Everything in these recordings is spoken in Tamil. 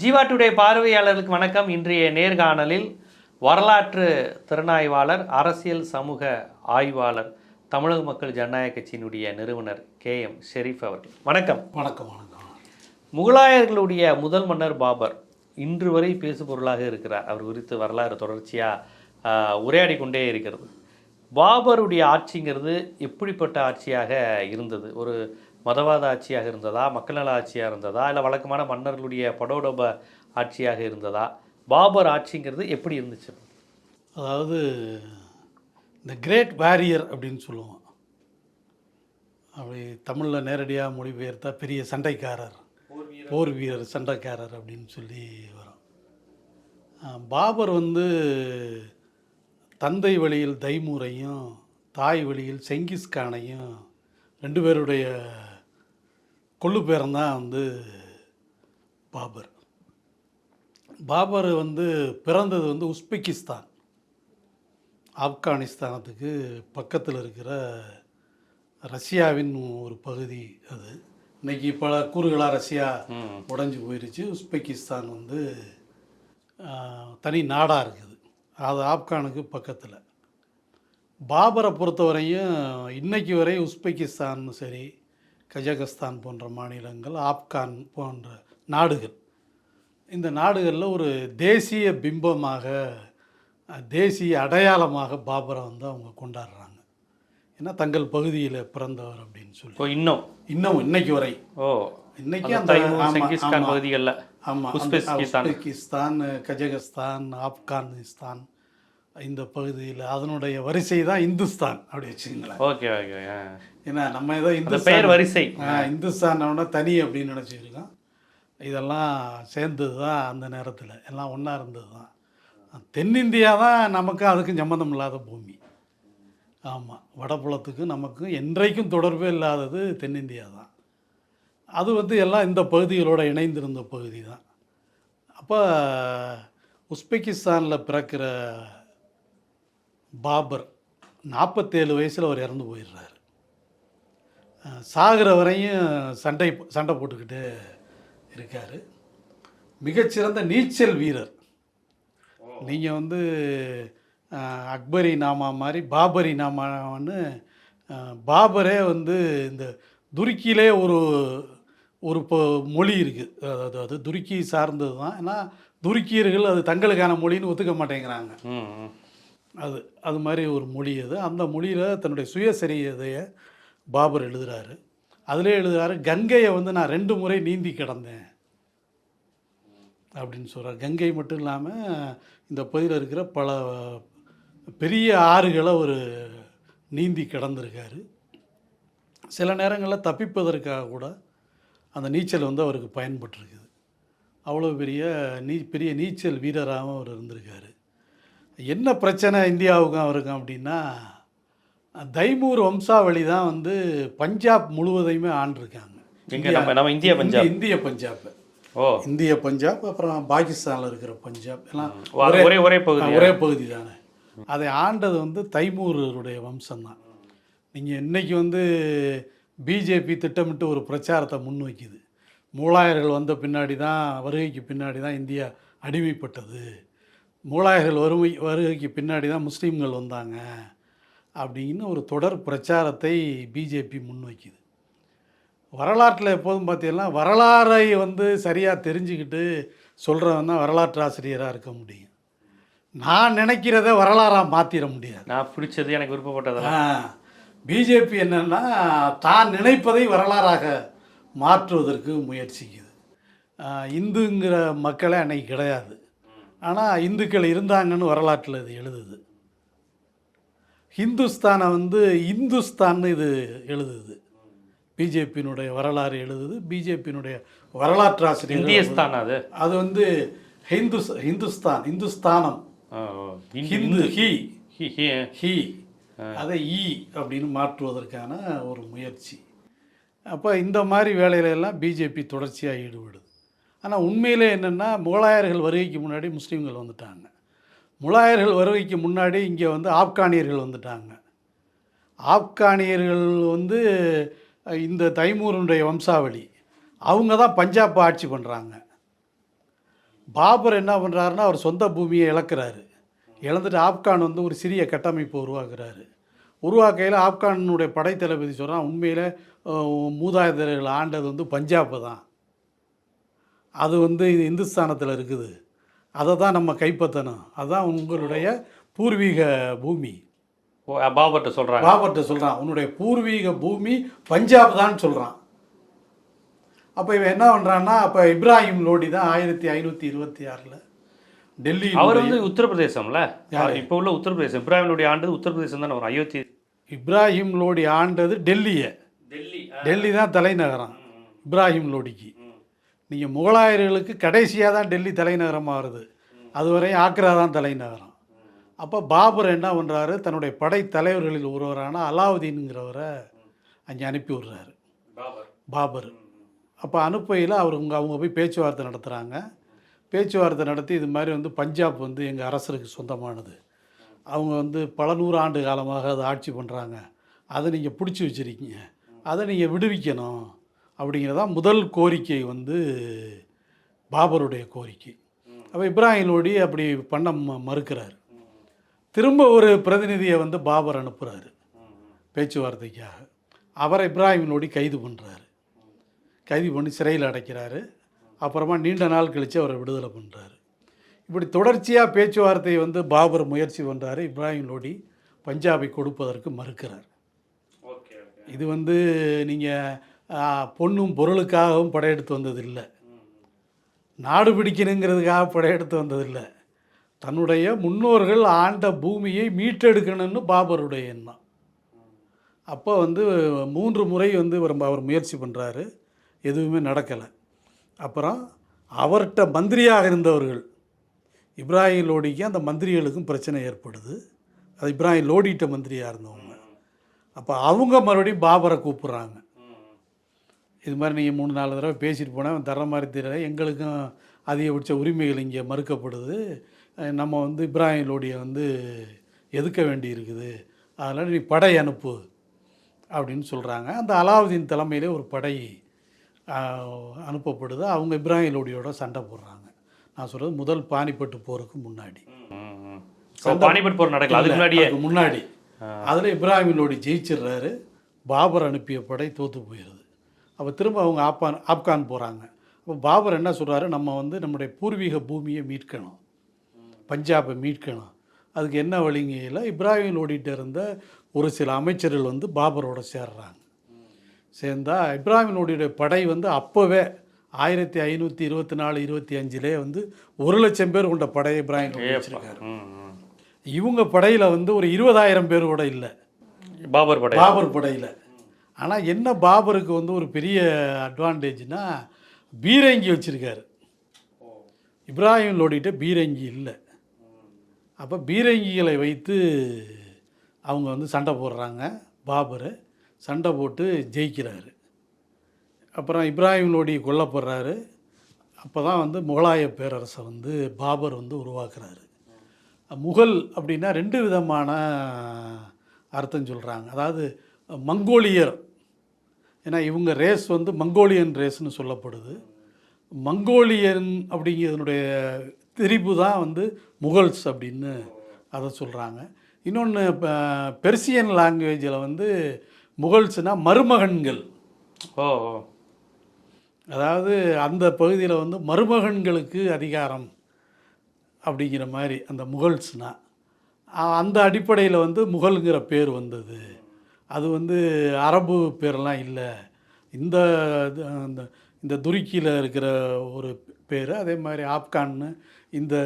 ஜீவா டுடே பார்வையாளர்களுக்கு வணக்கம். இன்றைய நேர்காணலில் வரலாற்று திறனாய்வாளர் அரசியல் சமூக ஆய்வாளர் தமிழக மக்கள் ஜனநாயக கட்சியினுடைய நிறுவனர் கே எம் ஷெரீப் அவர்கள். வணக்கம். வணக்கம் வணக்கம். முகலாயர்களுடைய முதல் மன்னர் பாபர் இன்று வரை பேசுபொருளாக இருக்கிறார். அவர் குறித்து வரலாறு தொடர்ச்சியாக உரையாடி கொண்டே இருக்கிறது. பாபருடைய ஆட்சிங்கிறது எப்படிப்பட்ட ஆட்சியாக இருந்தது? ஒரு மதவாத ஆட்சியாக இருந்ததா மக்கள் நல ஆட்சியாக இருந்ததா இல்லை வழக்கமான மன்னர்களுடைய படோடப ஆட்சியாக இருந்ததா? பாபர் ஆட்சிங்கிறது எப்படி இருந்துச்சு? அதாவது இந்த கிரேட் வாரியர் அப்படின்னு சொல்லுவோம். அப்படி தமிழில் நேரடியாக மொழிபெயர்த்தா பெரிய சண்டைக்காரர். போர் வீரர் சண்டைக்காரர் அப்படின்னு சொல்லி வரும். பாபர் வந்து தந்தை வழியில் தைமூரையும் தாய் வழியில் செங்கிஸ்கானையும் ரெண்டு பேருடைய கொள்ளு பேரன்தான் வந்து பாபர். பாபர் வந்து பிறந்தது வந்து உஸ்பெகிஸ்தான் ஆப்கானிஸ்தானத்துக்கு பக்கத்தில் இருக்கிற ரஷ்யாவின் ஒரு பகுதி அது. இன்னைக்கு பல கூறுகளாக ரஷ்யா உடைஞ்சு போயிருச்சு. உஸ்பெகிஸ்தான் வந்து தனி நாடாக இருக்குது. அது ஆப்கானுக்கு பக்கத்தில். பாபரை பொறுத்தவரையும் இன்னைக்கு வரை உஸ்பெகிஸ்தான் சரி கஜகஸ்தான் போன்ற மாநிலங்கள் ஆப்கான் போன்ற நாடுகள். இந்த நாடுகளில் ஒரு தேசிய பிம்பமாக தேசிய அடையாளமாக பாபரை வந்து அவங்க கொண்டாடுறாங்க. ஏன்னா தங்கள் பகுதியில் பிறந்தவர் அப்படின்னு சொல்லி. இன்னும்? இன்னும் இன்னைக்கு வரை. ஓ இன்னைக்கு அந்த. பகுதிகளில். ஆமாம். உஸ்பெகிஸ்தான் கஜகஸ்தான் ஆப்கானிஸ்தான் இந்த பகுதியில். அதனுடைய வரிசை தான் இந்துஸ்தான் அப்படி வச்சுங்களேன் ஓகே ஓகே. ஏன்னா நம்ம ஏதோ இந்துஸ்தான் பெயர் வரிசை. ஆ, இந்துஸ்தானோட தனி அப்படின்னு நினச்சிருக்கோம். இதெல்லாம் சேர்ந்தது தான் அந்த நேரத்தில். எல்லாம் ஒன்றா இருந்தது தான். தென்னிந்தியா தான் நமக்கு அதுக்கும் சம்மந்தம் இல்லாத பூமி. ஆமாம் வடபுலத்துக்கும் நமக்கும் என்றைக்கும் தொடர்பே இல்லாதது தென்னிந்தியா தான். அது வந்து எல்லாம் இந்த பகுதிகளோட இணைந்திருந்த பகுதி தான். அப்போ உஸ்பெகிஸ்தானில் பிறக்கிற பாபர் நாற்பத்தேழு வயசில் அவர் இறந்து போயிடுறாரு. சாகிற வரையும் சண்டை சண்டை போட்டுக்கிட்டு இருக்கார். மிகச்சிறந்த நீச்சல் வீரர். நீங்கள் வந்து அக்பரி நாமா மாதிரி பாபரி நாமான்னு பாபரே வந்து இந்த துருக்கியிலே ஒரு ஒரு இப்போ மொழி இருக்குது அதாவது அது துருக்கி சார்ந்தது தான் ஏன்னா துருக்கியர்கள் அது தங்களுக்கான மொழின்னு ஒத்துக்க மாட்டேங்கிறாங்க. அது அது மாதிரி ஒரு மொழி அது. அந்த மொழியில் தன்னுடைய சுயசரியதையை பாபர் எழுதுகிறாரு அதிலே எழுதுகிறாரு கங்கையை வந்து நான் ரெண்டு முறை நீந்தி கிடந்தேன். அப்படின்னு சொல்கிறார் கங்கை மட்டும் இல்லாமல் இந்த பகுதியில் இருக்கிற பல பெரிய ஆறுகளை ஒரு நீந்தி கிடந்திருக்காரு. சில நேரங்களில் தப்பிப்பதற்காக கூட அந்த நீச்சல் வந்து அவருக்கு பயன்பட்டிருக்குது. அவ்வளோ பெரிய நீ பெரிய நீச்சல் வீரராகவும் அவர் இருந்திருக்காரு. என்ன பிரச்சனை இந்தியாவுக்கும் அவருக்கும் அப்படின்னா தைமூர் வம்சாவளி தான் வந்து பஞ்சாப் முழுவதையுமே ஆண்டிருக்காங்க. நம்ம இந்திய பஞ்சாப். இந்திய பஞ்சாப். ஓ. இந்திய பஞ்சாப் அப்புறம் பாகிஸ்தானில் இருக்கிற பஞ்சாப். எல்லாம் ஒரே ஒரே பகுதி ஒரே பகுதி தானே. அதை ஆண்டது வந்து தைமூருடைய வம்சம் தான் நீங்கள் இன்னைக்கு வந்து பிஜேபி திட்டமிட்டு ஒரு பிரச்சாரத்தை முன்வைக்குது. மூலாயர்கள் வந்த பின்னாடி தான் வருகைக்கு பின்னாடி தான் இந்தியா அடிமைப்பட்டது. மூலாயர்கள் வறுமை வருகைக்கு பின்னாடி தான் முஸ்லீம்கள் வந்தாங்க அப்படின்னு ஒரு தொடர் பிரச்சாரத்தை பிஜேபி முன்வைக்குது. வரலாற்றில் எப்போதும் பார்த்தீங்கன்னா வரலாறை வந்து சரியாக தெரிஞ்சுக்கிட்டு சொல்கிறவன் தான் வரலாற்று ஆசிரியராக இருக்க முடியும். நான் நினைக்கிறத வரலாறாக மாற்றிட முடியாது. நான் பிடிச்சது எனக்கு விருப்பப்பட்டதெல்லாம். பிஜேபி என்னன்னா தான் நினைப்பதை வரலாறாக மாற்றுவதற்கு முயற்சிக்குது. இந்துங்கிற மக்களே அன்னைக்கு கிடையாது. ஆனால் இந்துக்கள் இருந்தாங்கன்னு வரலாற்றில் இது எழுதுது. ஹிந்துஸ்தானை வந்து இந்துஸ்தான்னு இது எழுதுது. பிஜேபியினுடைய வரலாறு எழுதுது. பிஜேபியினுடைய வரலாற்று ஆசிரியர் இந்தியஸ்தான் அது? அது வந்து ஹிந்து ஹிந்துஸ்தான் இந்துஸ்தானம். ஹிந்து ஹி. ஹி- அதை ஈ அப்படின்னு மாற்றுவதற்கான ஒரு முயற்சி. அப்போ இந்த மாதிரி வேலையில எல்லாம் பிஜேபி தொடர்ச்சியாக ஈடுபடுது. ஆனால் உண்மையிலே என்னென்னா முகலாயர்கள் வருகைக்கு முன்னாடி முஸ்லீம்கள் வந்துட்டாங்க. முகலாயர்கள் வருகைக்கு முன்னாடி இங்கே வந்து ஆப்கானியர்கள் வந்துட்டாங்க. ஆப்கானியர்கள் வந்து இந்த தைமூருடைய வம்சாவளி அவங்க தான் பஞ்சாப் ஆட்சி பண்ணுறாங்க பாபர் என்ன பண்ணுறாருன்னா அவர் சொந்த பூமியை இழக்கிறாரு. இழந்துட்டு ஆப்கான் வந்து ஒரு சிறிய கட்டமைப்பை உருவாக்குறாரு. உருவாக்கையில் ஆப்கானுடைய படைத்தளபதி சொல்கிறான் உண்மையில் மூதாதையர்கள் ஆண்டது வந்து பஞ்சாப் தான். அது வந்து இது இந்துஸ்தானத்தில் இருக்குது. அதை தான் நம்ம கைப்பற்றணும். அதுதான் உங்களுடைய பூர்வீக பூமி. பாபர்ட்ட சொல்றாங்க. பாபர்ட்ட சொல்கிறான் உன்னுடைய பூர்வீக பூமி பஞ்சாப் தான் சொல்கிறான் அப்போ இவன் என்ன பண்ணுறான்னா அப்போ இப்ராஹிம் லோடி தான் ஆயிரத்தி ஐநூற்றி இருபத்தி ஆறில் டெல்லி அவர் வந்து உத்தரப்பிரதேசம்ல? இப்போ உள்ள உத்தரப்பிரதேசம். இப்ராஹிமுடைய ஆண்டு உத்தரப்பிரதேசம் தானே வரும். அயோத்தி இப்ராஹிம் லோடி ஆண்டது டெல்லியை. டெல்லி டெல்லி தான் தலைநகரம். இப்ராஹிம் லோடிக்கு. நீங்கள் முகலாயர்களுக்கு கடைசியாக தான் டெல்லி தலைநகரமாக வருது அதுவரை ஆக்ரா தான் தலைநகரம். அப்போ பாபர் என்ன பண்ணுறாரு தன்னுடைய படை தலைவர்களில் ஒருவரான அலாவுதீன்கிறவரை அங்கே அனுப்பி விடுறாரு. பாபர். அப்போ அனுப்பையில் அவர் அவங்க அவங்க போய் பேச்சுவார்த்தை நடத்துகிறாங்க பேச்சுவார்த்தை நடத்தி இது மாதிரி வந்து பஞ்சாப் வந்து எங்கள் அரசருக்கு சொந்தமானது. அவங்க வந்து பல நூறு ஆண்டு காலமாக அதை ஆட்சி பண்ணுறாங்க அதை நீங்கள் பிடிச்சி வச்சுருக்கீங்க. அதை நீங்கள் விடுவிக்கணும். அப்படிங்கிறதான் முதல் கோரிக்கை வந்து பாபருடைய கோரிக்கை. அப்போ இப்ராஹிம் லோடி அப்படி பண்ண மறுக்கிறார். திரும்ப ஒரு பிரதிநிதியை வந்து பாபர் அனுப்புகிறாரு பேச்சுவார்த்தைக்காக. அவரை இப்ராஹிம் லோடி கைது பண்ணுறாரு கைது பண்ணி சிறையில் அடைக்கிறாரு. அப்புறமா நீண்ட நாள் கழித்து அவரை விடுதலை பண்ணுறாரு இப்படி தொடர்ச்சியாக பேச்சுவார்த்தையை வந்து பாபர் முயற்சி பண்ணுறாரு இப்ராஹிம் லோடி பஞ்சாபை கொடுப்பதற்கு மறுக்கிறார். இது வந்து நீங்கள் பொண்ணும் பொருளுக்காகவும் படையெடுத்து வந்ததில்லை. நாடு பிடிக்கணுங்கிறதுக்காக படையெடுத்து வந்ததில்லை. தன்னுடைய முன்னோர்கள் ஆண்ட பூமியை மீட்டெடுக்கணும்னு பாபருடைய எண்ணம். அப்போ வந்து மூன்று முறை வந்து அவர் அவர் முயற்சி பண்ணுறாரு எதுவுமே நடக்கலை. அப்புறம் அவர்கிட்ட மந்திரியாக இருந்தவர்கள் இப்ராஹிம் லோடிக்கு அந்த மந்திரிகளுக்கும் பிரச்சனை ஏற்படுது. அது இப்ராஹிம் லோடிட்ட மந்திரியாக இருந்தவங்க. அப்போ அவங்க மறுபடியும் பாபரை கூப்பிட்றாங்க. இது மாதிரி நீங்கள் மூணு நாலு தடவை பேசிட்டு போனால் தர மாதிரி தெரியல. எங்களுக்கும் அதிகபட்ச உரிமைகள் இங்கே மறுக்கப்படுது. நம்ம வந்து இப்ராஹிம் லோடியை வந்து எதுக்க வேண்டி இருக்குது? அதனால் நீ படை அனுப்பு அப்படின்னு சொல்கிறாங்க அந்த அலாவுதீன் தலைமையிலே ஒரு படை அனுப்பப்படுது. அவங்க இப்ராஹிம் லோடியோட சண்டை போடுறாங்க. நான் சொல்கிறது முதல் பானிப்பட்டு போருக்கு முன்னாடி. பானிபட் போர் நடக்கல. அதுக்கு முன்னாடியே அதுக்கு முன்னாடி. அதில் இப்ராஹிம் லோடி ஜெயிச்சிடுறாரு. பாபர் அனுப்பிய படை தோற்று போயிடுது அப்போ திரும்ப அவங்க ஆப்கான் ஆப்கான் போகிறாங்க அப்போ பாபர் என்ன சொல்கிறாரு நம்ம வந்து நம்முடைய பூர்வீக பூமியை மீட்கணும். பஞ்சாபை மீட்கணும். அதுக்கு என்ன வழிங்கையில் இப்ராஹிம் லோடிட்ட இருந்த ஒரு சில அமைச்சர்கள் வந்து பாபரோட சேர்றாங்க. சேர்ந்தா இப்ராஹிம் லோடியுடைய படை வந்து அப்போவே ஆயிரத்தி ஐநூற்றி இருபத்தி நாலு இருபத்தி அஞ்சிலே வந்து ஒரு லட்சம் பேர் கொண்ட படையை இப்ராஹிம் வச்சிருக்காரு. இவங்க படையில் வந்து ஒரு இருபதாயிரம் பேர் கூட இல்லை. பாபர் படை பாபர் படையில். ஆனால் என்ன பாபருக்கு வந்து ஒரு பெரிய அட்வான்டேஜ்னால் பீரங்கி வச்சுருக்காரு. இப்ராஹிம் லோடிகிட்ட பீரங்கி இல்லை. அப்போ பீரங்கிகளை வைத்து அவங்க வந்து சண்டை போடுறாங்க பாபர். சண்டை போட்டு ஜெயிக்கிறாரு. அப்புறம் இப்ராஹிம் லோடி கொல்லப்படுறாரு. அப்போ தான் வந்து முகலாய பேரரசை வந்து பாபர் வந்து உருவாக்குறாரு. முகல் அப்படின்னா ரெண்டு விதமான அர்த்தம் சொல்கிறாங்க அதாவது மங்கோலியர் ஏன்னா இவங்க ரேஸ் வந்து மங்கோலியன் ரேஸ்னு சொல்லப்படுது. மங்கோலியன் அப்படிங்கிறதுனுடைய திரிபு தான் வந்து முகல்ஸ் அப்படின்னு அதை சொல்கிறாங்க இன்னொன்று பெர்சியன் லாங்குவேஜில் வந்து முகல்ஸ்னால் மருமகன்கள். ஓ ஓ. அதாவது அந்த பகுதியில் வந்து மருமகன்களுக்கு அதிகாரம் அப்படிங்கிற மாதிரி அந்த முகல்ஸ்னா. அ- அந்த அடிப்படையில் வந்து முகல்ங்கிற பேர் வந்தது. அது வந்து அரபு பேரெல்லாம் இல்லை. இந்த அந்த இந்த துருக்கியில் இருக்கிற ஒரு பேர் அதே மாதிரி ஆப்கான்னு இந்த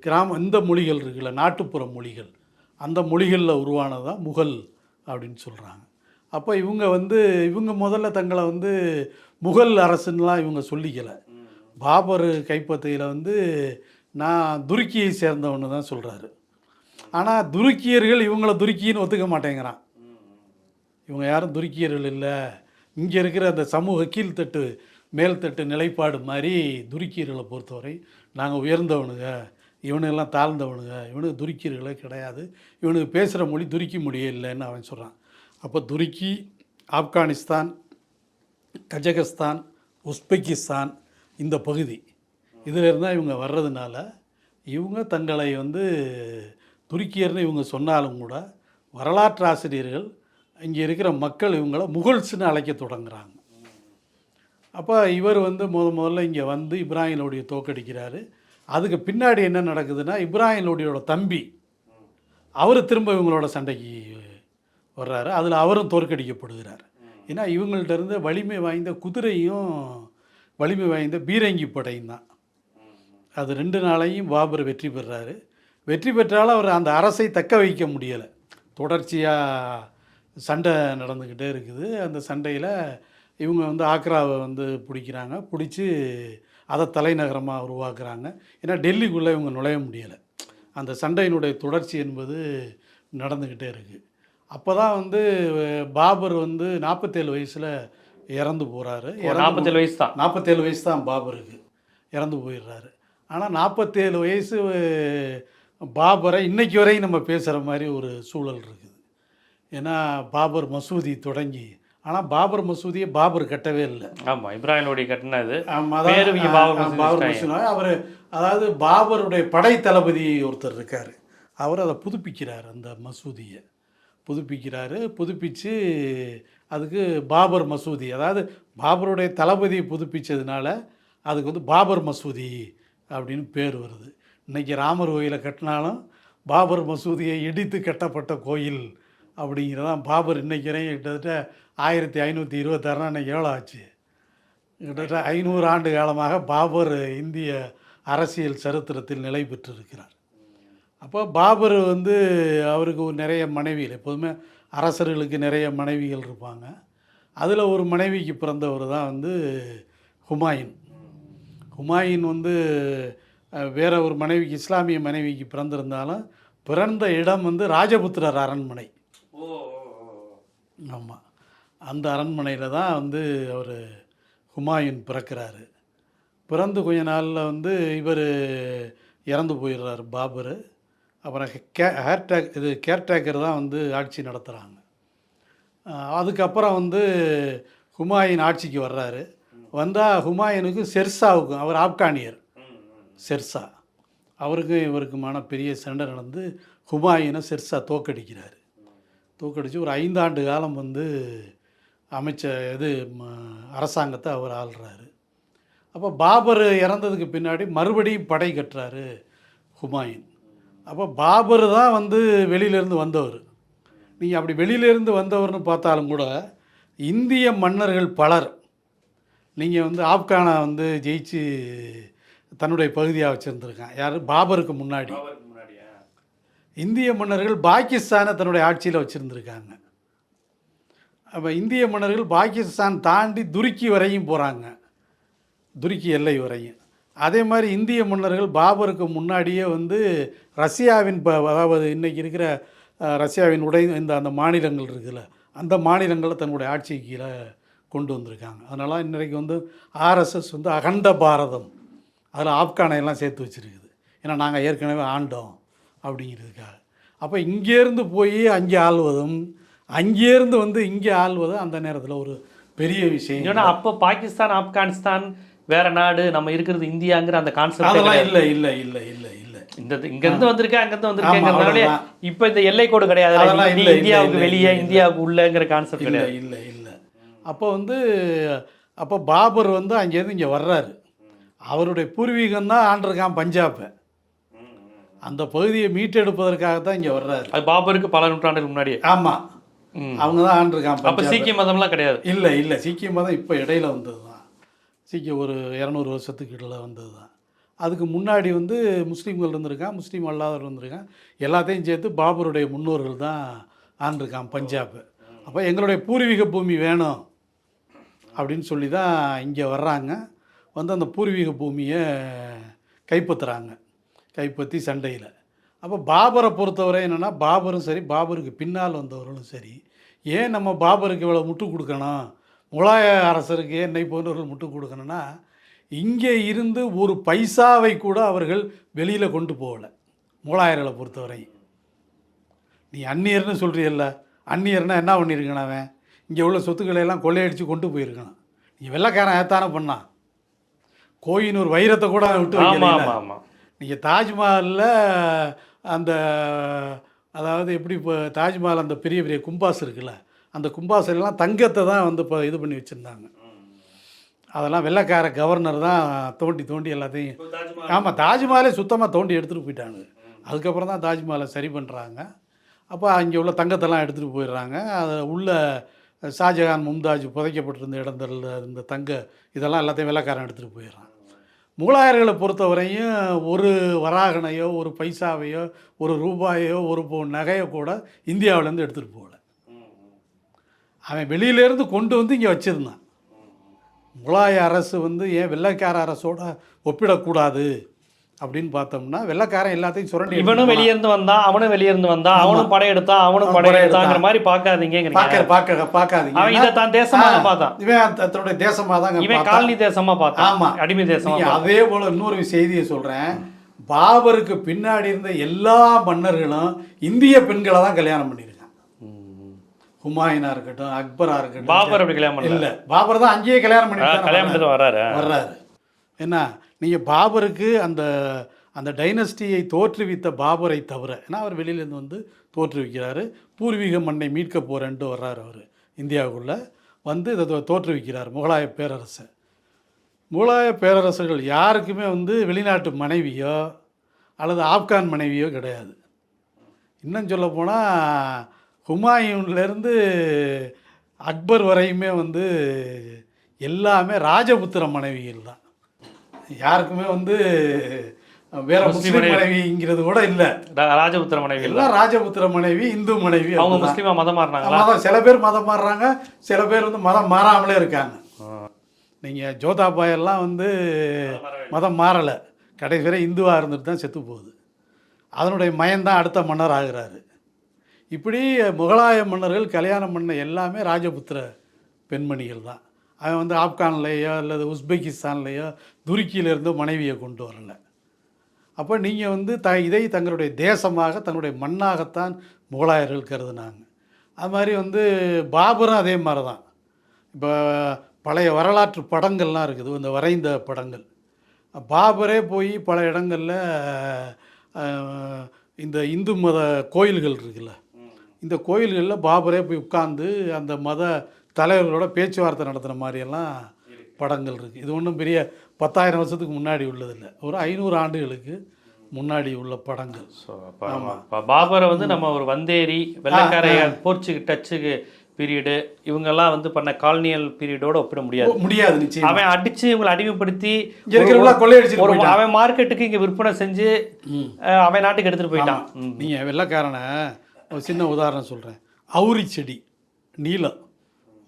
கிராம இந்த மொழிகள் இருக்குல்ல நாட்டுப்புற மொழிகள் அந்த மொழிகளில் உருவானதான் முகல் அப்படின்னு சொல்கிறாங்க அப்போ இவங்க வந்து இவங்க முதல்ல தங்களை வந்து முகல் அரசுன்னெலாம் இவங்க சொல்லிக்கலை. பாபர் கைப்பற்றையில் வந்து நான் துருக்கியை சேர்ந்தவன்னு தான் சொல்கிறாரு ஆனால் துருக்கியர்கள் இவங்கள துருக்கின்னு ஒத்துக்க மாட்டேங்கிறான். இவங்க யாரும் துருக்கியர்கள் இல்லை. இங்கே இருக்கிற அந்த சமூக கீழ்த்தட்டு மேல்தட்டு நிலைப்பாடு மாதிரி துருக்கியர்களை பொறுத்தவரை நாங்கள் உயர்ந்தவனுங்க. இவனுங்கெல்லாம் தாழ்ந்தவனுங்க. இவனுக்கு துருக்கியர்களே கிடையாது. இவனுக்கு பேசுகிற மொழி துருக்கி மொழியே இல்லைன்னு அவன் சொல்கிறான் அப்போ துருக்கி ஆப்கானிஸ்தான் கஜகஸ்தான் உஸ்பெகிஸ்தான் இந்த பகுதி. இதில் இருந்தால் இவங்க வர்றதுனால இவங்க தங்களை வந்து துருக்கியர்னு இவங்க சொன்னாலும் கூட வரலாற்று ஆசிரியர்கள் இங்கே இருக்கிற மக்கள் இவங்கள முகல்ஸ்னு அழைக்க தொடங்குறாங்க. அப்போ இவர் வந்து முத முதல்ல இங்கே வந்து இப்ராஹிம் தோக்கடிக்கிறாரு. அதுக்கு பின்னாடி என்ன நடக்குதுன்னா இப்ராஹிம்லோடியோட தம்பி அவர் திரும்ப இவங்களோட சண்டைக்கு வர்றாரு. அதில் அவரும் தோற்கடிக்கப்படுகிறார். ஏன்னா இவங்கள்ட்ட இருந்து வலிமை வாய்ந்த குதிரையும் வலிமை வாய்ந்த பீரங்கி படையும் தான். அது ரெண்டு நாளையும் பாபர் வெற்றி பெறாரு. வெற்றி பெற்றாலும் அவர் அந்த அரசை தக்க வைக்க முடியலை. தொடர்ச்சியாக சண்டை நடந்துக்கிட்டே இருக்குது. அந்த சண்டையில் இவங்க வந்து ஆக்ராவை வந்து பிடிக்கிறாங்க. பிடிச்சி அதை தலைநகரமாக உருவாக்குறாங்க. ஏன்னா டெல்லிக்குள்ளே இவங்க நுழைய முடியலை. அந்த சண்டையினுடைய தொடர்ச்சி என்பது நடந்துக்கிட்டே இருக்குது அப்போ தான் வந்து பாபர் வந்து நாற்பத்தேழு வயசில் இறந்து போகிறாரு நாற்பத்தேழு வயசு தான் நாற்பத்தேழு வயசு தான் பாபருக்கு. இறந்து போயிடுறாரு. ஆனால் நாற்பத்தேழு வயசு பாபரை இன்னைக்கு வரையும் நம்ம பேசுகிற மாதிரி ஒரு சூழல் இருக்குது. ஏன்னா பாபர் மசூதி தொடங்கி ஆனால் பாபர் மசூதியை பாபர் கட்டவே இல்லை. ஆமா இப்ராஹிம் லோடி கட்டினது பாபர் மசூதி. அவர் அதாவது பாபருடைய படை தளபதி ஒருத்தர் இருக்கார். அவர் அதை புதுப்பிக்கிறார் அந்த மசூதியை. புதுப்பிக்கிறாரு புதுப்பிச்சு அதுக்கு பாபர் மசூதி. அதாவது பாபருடைய தளபதியை புதுப்பிச்சதுனால அதுக்கு வந்து பாபர் மசூதி அப்படின்னு பேர் வருது. இன்றைக்கி ராமர் கோயிலை கட்டினாலும் பாபர் மசூதியை இடித்து கட்டப்பட்ட கோயில் அப்படிங்கிறதான். பாபர் இன்னைக்கு வரையும் கிட்டத்தட்ட ஆயிரத்தி ஐநூற்றி இருபத்தாறுனா இன்னைக்கு எவ்வளோ ஆச்சு? கிட்டத்தட்ட ஐநூறு ஆண்டு காலமாக பாபர் இந்திய அரசியல் சரித்திரத்தில் நிலை பெற்றிருக்கிறார். அப்போ பாபர் வந்து அவருக்கு ஒரு நிறைய மனைவிகள் எப்போதுமே அரசர்களுக்கு நிறைய மனைவிகள் இருப்பாங்க. அதில் ஒரு மனைவிக்கு பிறந்தவர் தான் வந்து ஹுமாயூன். ஹுமாயூன் வந்து வேற ஒரு மனைவிக்கு இஸ்லாமிய மனைவிக்கு பிறந்திருந்தாலும் பிறந்த இடம் வந்து ராஜபுத்திரர் அரண்மனை. ஆமாம் அந்த அரண்மனையில் தான் வந்து அவர் ஹுமாயூன் பிறக்கிறாரு. பிறந்து கொஞ்ச நாளில் வந்து இவர் இறந்து போயிடுறாரு பாபர். அப்புறம் கே ஹேர்டேக் இது கேர்டேக்கர் தான் வந்து ஆட்சி நடத்துகிறாங்க அதுக்கப்புறம் வந்து ஹுமாயூன் ஆட்சிக்கு வர்றாரு. வந்தால் ஹுமாயூனுக்கு ஷெர்ஷாவுக்கும் அவர் ஆப்கானியர். செர்சா. அவருக்கும் இவருக்குமான பெரிய சண்டை நடந்து ஹுமாயூனை செர்சா தோக்கடிக்கிறார். தோக்கடித்து ஒரு ஐந்தாண்டு காலம் வந்து அமைச்ச இது ம- அரசாங்கத்தை அவர் ஆள்றாரு. அப்போ பாபர் இறந்ததுக்கு பின்னாடி மறுபடியும் படை கட்டுறாரு ஹுமாயூன். அப்போ பாபர் தான் வந்து வெளியிலேருந்து வந்தவர். நீங்கள் அப்படி வெளியிலேருந்து வந்தவர்னு பார்த்தாலும் கூட இந்திய மன்னர்கள் பலர். நீங்கள் வந்து ஆப்கானை வந்து ஜெயிச்சு தன்னுடைய பகுதியாக வச்சுருந்துருக்கான். யார்? பாபருக்கு முன்னாடி. இந்திய மன்னர்கள் பாகிஸ்தானை தன்னுடைய ஆட்சியில் வச்சுருந்துருக்காங்க. அப்போ இந்திய மன்னர்கள் பாகிஸ்தான் தாண்டி துருக்கி வரையும் போகிறாங்க துருக்கி எல்லை வரையும். அதே மாதிரி இந்திய மன்னர்கள் பாபருக்கு முன்னாடியே வந்து ரஷ்யாவின் ப அதாவது இன்றைக்கி இருக்கிற ரஷ்யாவின் உடை இந்த அந்த மாநிலங்கள் இருக்குல்ல அந்த மாநிலங்களை தன்னுடைய ஆட்சிக்கு கீழே கொண்டு வந்திருக்காங்க. அதனால இன்றைக்கு வந்து ஆர்எஸ்எஸ் வந்து அகண்ட பாரதம். அதில் ஆப்கானை எல்லாம் சேர்த்து வச்சுருக்குது. ஏன்னா நாங்கள் ஏற்கனவே ஆண்டோம் அப்படிங்கிறதுக்காக. அப்போ இங்கேருந்து போய் அங்கே ஆள்வதும் அங்கேருந்து வந்து இங்கே ஆள்வதும் அந்த நேரத்தில் ஒரு பெரிய விஷயம். ஏன்னா அப்போ பாகிஸ்தான் ஆப்கானிஸ்தான் வேற நாடு நம்ம இருக்கிறது இந்தியாங்கிற அந்த கான்செப்ட் அதெல்லாம் இல்லை இல்லை இல்லை இல்லை இல்லை. இந்த இங்க இருந்து வந்திருக்கேன் அங்க இருந்து ஆமா, வந்திருக்கேங்கிறதுனாலே. இப்ப இந்த எல்லை கோடு கிடையாது. அதெல்லாம் இல்லை, இந்தியாவுக்கு வெளியே. இந்தியாவுக்கு உள்ளங்கிற கான்செப்ட் கிடையாது. இல்லை இல்லை. அப்போ வந்து அப்போ பாபர் வந்து அங்கேருந்து இங்கே வர்றாரு. அவருடைய பூர்வீகம் தான் ஆண்டிருக்கான் பஞ்சாபை. அந்த பகுதியை மீட்டெடுப்பதற்காக தான் இங்கே வர்றாரு. அது பாபருக்கு பல நூற்றாண்டுக்கு முன்னாடியே. ஆமாம். அவங்க தான் ஆண்டிருக்கான் அப்ப சீக்கிய மதம்லாம் கிடையாது. இல்லை இல்லை. சீக்கிய மதம் இப்போ இடையில வந்தது தான் சீக்கிய ஒரு இரநூறு வருஷத்துக்கு இடையில வந்தது தான் அதுக்கு முன்னாடி வந்து முஸ்லீம்கள் இருந்திருக்கான் முஸ்லீம் அல்லாதவர் இருந்திருக்கான் எல்லாத்தையும் சேர்த்து பாபருடைய முன்னோர்கள் தான் ஆண்டிருக்கான் பஞ்சாப். அப்போ எங்களுடைய பூர்வீக பூமி வேணும் அப்படின்னு சொல்லி தான் இங்கே வர்றாங்க. வந்து அந்த பூர்வீக பூமியை கைப்பற்றுறாங்க கைப்பற்றி சண்டையில். அப்போ பாபரை பொறுத்தவரை என்னென்னா பாபரும் சரி பாபருக்கு பின்னால் வந்தவர்களும் சரி ஏன் நம்ம பாபருக்கு இவ்வளோ முட்டு கொடுக்கணும்? முகலாய அரசருக்கு என்னை போன்றவர்கள் முட்டு கொடுக்கணும்னா இங்கே இருந்து ஒரு பைசாவை கூட அவர்கள் வெளியில் கொண்டு போகலை முகலாயர்களை பொறுத்தவரை. நீ அந்நியர்னு சொல்கிறியல்ல அந்நியர்னா என்ன பண்ணியிருக்கணும் அவன்? இங்கே உள்ள சொத்துக்களை எல்லாம் கொள்ளையடித்து கொண்டு போயிருக்கணும் நீ வெள்ளைக்காரன் ஏத்தானே பண்ணான்? கோயினூர் வைரத்தை கூட விட்டு ஆமா வைக்கிறீங்களா ஆமா ஆமா. நீங்கள் தாஜ்மஹாலில் அந்த அதாவது எப்படி இப்போ தாஜ்மஹால் அந்த பெரிய பெரிய கும்பாஸ் இருக்குல்ல அந்த கும்பாஸ் எல்லாம் தங்கத்தை தான் வந்து இப்போ இது பண்ணி வச்சுருந்தாங்க. அதெல்லாம் வெள்ளைக்கார கவர்னர் தான் தோண்டி தோண்டி எல்லாத்தையும் ஆமாம் தாஜ்மஹாலே. சுத்தமாக தோண்டி எடுத்துகிட்டு போயிட்டாங்க. அதுக்கப்புறம் தான் தாஜ்மஹாலை சரி பண்ணுறாங்க அப்போ அங்கே உள்ள தங்கத்தெல்லாம் எடுத்துகிட்டு போயிடுறாங்க. அது உள்ள ஷாஜகான் மும்தாஜ் புதைக்கப்பட்டிருந்த இடத்துல இருந்த தங்க இதெல்லாம் எல்லாத்தையும் வெள்ளைக்காரன் எடுத்துகிட்டு போயிடுறான். முகலாயர்களை பொறுத்தவரையும் ஒரு வராகனையோ ஒரு பைசாவையோ ஒரு ரூபாயோ ஒரு பவுன் நகையோ கூட இந்தியாவிலேருந்து எடுத்துகிட்டு போகல. அவன் வெளியிலேருந்து கொண்டு வந்து இங்கே வச்சுருந்தான். முகலாய அரசு வந்து ஏன் வெள்ளைக்கார அரசோட ஒப்பிடக்கூடாது? அப்படின்னு பார்த்தோம்னா வெள்ளைக்காரன் எல்லாத்தையும் சுரண்டி இவனும் வெளியே இருந்து வந்தான் அவனும் வெளியே இருந்து வந்தான் அவனும் படையெடுத்தான் அவனும் அவன் படையெடுத்தாங்கிற மாதிரி பார்க்காதீங்க பார்க்க பார்க்க பார்க்காதீங்க. அவன் இதை தான் தேசமாக பார்த்தான். இவன் தன்னுடைய தேசமாக தாங்க இவன். காலனி தேசமா பார்த்தான். ஆமா. அடிமை தேசமா அதே போல இன்னொரு செய்தியை சொல்றேன். பாபருக்கு பின்னாடி இருந்த எல்லா மன்னர்களும் இந்திய பெண்களை தான் கல்யாணம் பண்ணியிருக்காங்க ஹுமாயூனா இருக்கட்டும் அக்பரா இருக்கட்டும். பாபர் அப்படி கல்யாணம் பண்ணல. இல்ல பாபர் தான் அங்கேயே கல்யாணம் பண்ணி கல்யாணம் பண்ணிட்டு வர்றாரு. வர்றாரு. என்ன? நீங்கள் பாபருக்கு அந்த அந்த டைனஸ்டியை தோற்றுவித்த பாபரை தவிர ஏன்னா அவர் வெளியிலேருந்து வந்து தோற்றுவிக்கிறாரு. பூர்வீக மண்ணை மீட்க போகிறேன்ட்டு வர்றார் அவர் இந்தியாவுக்குள்ளே. வந்து இதை தோற்றுவிக்கிறார் முகலாய பேரரசை. முகலாய பேரரசர்கள் யாருக்குமே வந்து வெளிநாட்டு மனைவியோ அல்லது ஆப்கான் மனைவியோ கிடையாது. இன்னும் சொல்ல போனால் ஹுமாயூன்லேருந்து அக்பர் வரையுமே வந்து எல்லாமே ராஜபுத்திர மனைவிகள் தான். யாருக்குமே வந்து வேற முஸ்லீம் மனைவிங்கிறது கூட இல்லை. ராஜபுத்திர மனைவி இல்ல. எல்லாம் ராஜபுத்திர மனைவி இந்து மனைவி அவங்க. முஸ்லீமா மதம் மாறினாங்களா? மதம் சில பேர் மதம் மாறுறாங்க சில பேர் வந்து மதம் மாறாமலே இருக்காங்க. நீங்கள் ஜோதாபாய் எல்லாம் வந்து மதம் மாறலை. கடைசி வரை இந்துவாக இருந்துட்டு தான் செத்து போகுது. அதனுடைய மயன்தான் அடுத்த மன்னர் ஆகுறாரு. இப்படி முகலாய மன்னர்கள் கல்யாணம் பண்ண எல்லாமே ராஜபுத்திர பெண்மணிகள் தான். அவன் வந்து ஆப்கான்லேயோ அல்லது உஸ்பெகிஸ்தான்லேயோ துருக்கியிலேருந்தோ மனைவியை கொண்டு வரல. அப்போ நீங்கள் வந்து த இதை தங்களுடைய தேசமாக தன்னுடைய மண்ணாகத்தான் முகலாயர்கள் கருதுனாங்க. அது மாதிரி வந்து பாபரும் அதே மாதிரி தான். இப்போ பழைய வரலாற்று படங்கள்லாம் இருக்குது இந்த வரைந்த படங்கள். பாபரே போய் பல இடங்களில் இந்த இந்து மத கோயில்கள் இருக்குல்ல இந்த கோயில்களில் பாபரே போய் உட்காந்து அந்த மத தலைவர்களோட பேச்சுவார்த்தை நடத்துகிற மாதிரியெல்லாம் படங்கள் இருக்குது இது ஒன்றும் பெரிய பத்தாயிரம் வருஷத்துக்கு முன்னாடி உள்ளதில்லை. ஒரு ஐநூறு ஆண்டுகளுக்கு முன்னாடி உள்ள படங்கள். ஸோ அப்போ பாபரை வந்து நம்ம ஒரு வந்தேரி வெள்ளைக்காரைய போர்ச்சுக்கு டச்சுக்கு பீரியடு இவங்கெல்லாம் வந்து பண்ண காலனியல் பீரியடோட ஒப்பிட முடியாது. முடியாது அவன் அடிச்சு இவங்களை அடிமைப்படுத்தி ஒரு. அவன் மார்க்கெட்டுக்கு இங்க விற்பனை செஞ்சு அவன் நாட்டுக்கு எடுத்துட்டு போயிட்டான். நீங்கள் வெள்ளைக்காரனை ஒரு சின்ன உதாரணம் சொல்கிறேன் அவுரி செடி நீலம்.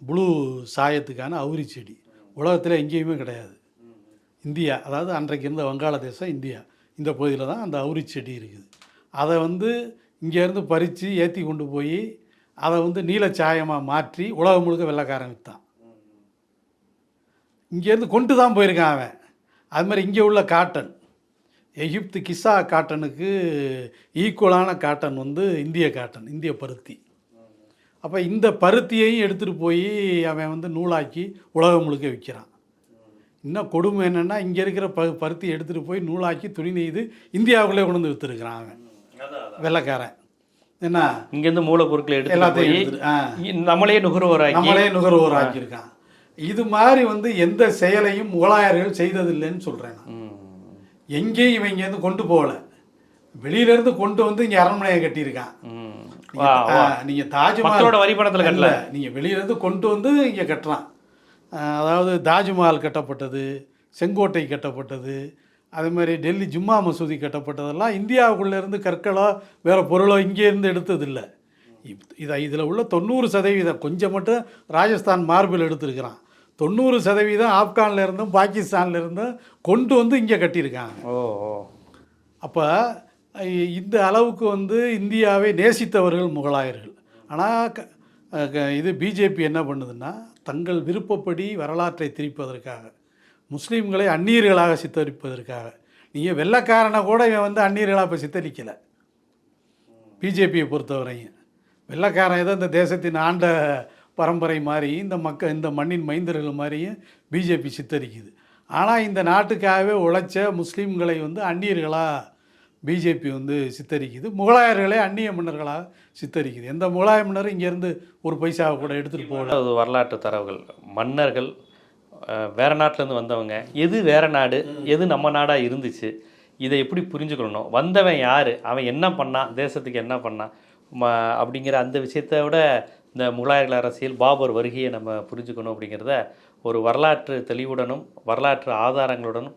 ப்ளூ சாயத்துக்கான அவுரி செடி. உலகத்தில் எங்கேயுமே கிடையாது. இந்தியா அதாவது அன்றைக்கு இருந்த வங்காளதேசம் இந்தியா. இந்த பகுதியில் தான் அந்த அவுரி செடி இருக்குது. அதை வந்து இங்கேருந்து பறித்து ஏற்றி கொண்டு போய் அதை வந்து நீலச்சாயமாக மாற்றி உலகம் முழுக்க வெள்ளக்காரன் விற்றான் இங்கேருந்து கொண்டு தான் போயிருக்கான் அவன். அது மாதிரி இங்கே உள்ள காட்டன். எகிப்து கிசா காட்டனுக்கு ஈக்குவலான காட்டன் வந்து இந்திய காட்டன் இந்திய பருத்தி. அப்போ இந்த பருத்தியையும் எடுத்துகிட்டு போய் அவன் வந்து நூலாக்கி உலகம் முழுக்க விற்கிறான் இன்னும் கொடுமை என்னென்னா இங்கே இருக்கிற ப பருத்தி எடுத்துகிட்டு போய் நூலாக்கி துணி நெய்து இந்தியாவுக்குள்ளே கொண்டு வந்து விற்றுருக்கிறான் அவன். வெள்ளைக்காரன். என்ன இங்கேருந்து மூலப்பொருட்களை எடுத்துட்டு எல்லாத்தையும் நம்மளே நுகர்வோராக்கி. நம்மளே நுகர்வோர் ஆக்கியிருக்கான் இது மாதிரி வந்து எந்த செயலையும் முகலாயர்கள் செய்ததில்லைன்னு சொல்கிறேன் நான். எங்கேயும் இவன் இங்கேருந்து கொண்டு போகல. வெளியிலேருந்து கொண்டு வந்து இங்கே அரண்மனையை கட்டியிருக்கான். ம். நீங்க- வா, வா. ஆ, நீங்க தாஜ்மஹால் மக்களோட வரி பணத்துல கட்டல. இல்ல, நீங்க வெளியிலேருந்து கொண்டு வந்து இங்கே கட்டுறான் அதாவது தாஜ்மஹால் கட்டப்பட்டது செங்கோட்டை கட்டப்பட்டது அதே மாதிரி டெல்லி ஜும்மா மசூதி கட்டப்பட்டதெல்லாம் இந்தியாவுக்குள்ளே இருந்து கற்களோ வேற பொருளோ இங்கே இருந்து எடுத்ததில்லை. இப்- இதை இதில் உள்ள தொண்ணூறு சதவீதம் கொஞ்சம் மட்டும் ராஜஸ்தான் மார்பிள் எடுத்திருக்கிறான். தொண்ணூறு சதவீதம் ஆப்கான்ல இருந்தும் பாகிஸ்தான்ல இருந்தும் கொண்டு வந்து இங்கே கட்டியிருக்காங்க. ஓ. அப்போ இந்த அளவுக்கு வந்து இந்தியாவை நேசித்தவர்கள் முகலாயர்கள். ஆனால் இது பிஜேபி என்ன பண்ணுதுன்னா தங்கள் விருப்பப்படி வரலாற்றை திரிப்பதற்காக முஸ்லீம்களை அந்நியர்களாக சித்தரிப்பதற்காக. நீங்கள் வெள்ளக்காரனை கூட இவன் வந்து அந்நியர்களாக இப்போ சித்தரிக்கலை. பிஜேபியை பொறுத்தவரையும். வெள்ளைக்காரன் ஏதோ இந்த தேசத்தின் ஆண்ட பரம்பரை மாதிரியும் இந்த மக்கள் இந்த மண்ணின் மைந்தர்கள் மாதிரியும் பிஜேபி சித்தரிக்குது. ஆனால் இந்த நாட்டுக்காகவே உழைச்ச முஸ்லீம்களை வந்து அந்நியர்களாக பிஜேபி வந்து சித்தரிக்குது. முகலாயர்களே அந்நிய மன்னர்களாக சித்தரிக்குது. எந்த முகலாய மன்னரும் இங்கேருந்து ஒரு பைசாவை கூட எடுத்துகிட்டு போகல. அது வரலாற்று தரவுகள். மன்னர்கள் வேற நாட்டிலேருந்து வந்தவங்க. எது வேற நாடு? எது நம்ம நாடாக இருந்துச்சு? இதை எப்படி புரிஞ்சுக்கணும் வந்தவன் யார்? அவன் என்ன பண்ணான்? தேசத்துக்கு என்ன பண்ணான்? ம அப்படிங்கிற அந்த விஷயத்தை விட இந்த முகலாயர்கள் அரசியல் பாபர் வருகையை நம்ம புரிஞ்சுக்கணும் அப்படிங்கிறத ஒரு வரலாற்று தெளிவுடனும் வரலாற்று ஆதாரங்களுடனும்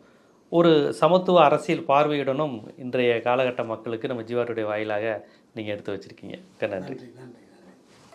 ஒரு சமத்துவ அரசியல் பார்வையுடனும் இன்றைய காலகட்ட மக்களுக்கு நம்ம ஜீவாருடைய வாயிலாக நீங்கள் எடுத்து வச்சுருக்கீங்க. நன்றி. நன்றி நன்றி.